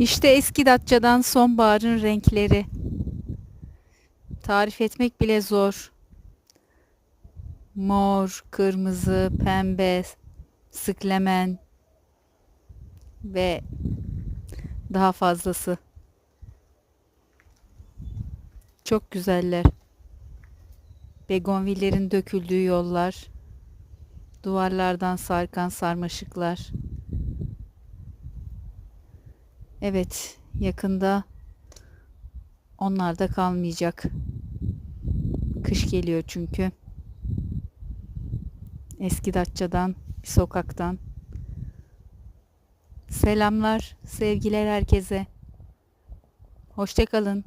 İşte eski Datça'dan sonbaharın renkleri. Tarif etmek bile zor. Mor, kırmızı, pembe, sıklemen ve daha fazlası. Çok güzeller. Begonvillerin döküldüğü yollar, duvarlardan sarkan sarmaşıklar. Evet, yakında onlar da kalmayacak. Kış geliyor çünkü. Eski Datça'dan, bir sokaktan. Selamlar, sevgiler herkese. Hoşça kalın.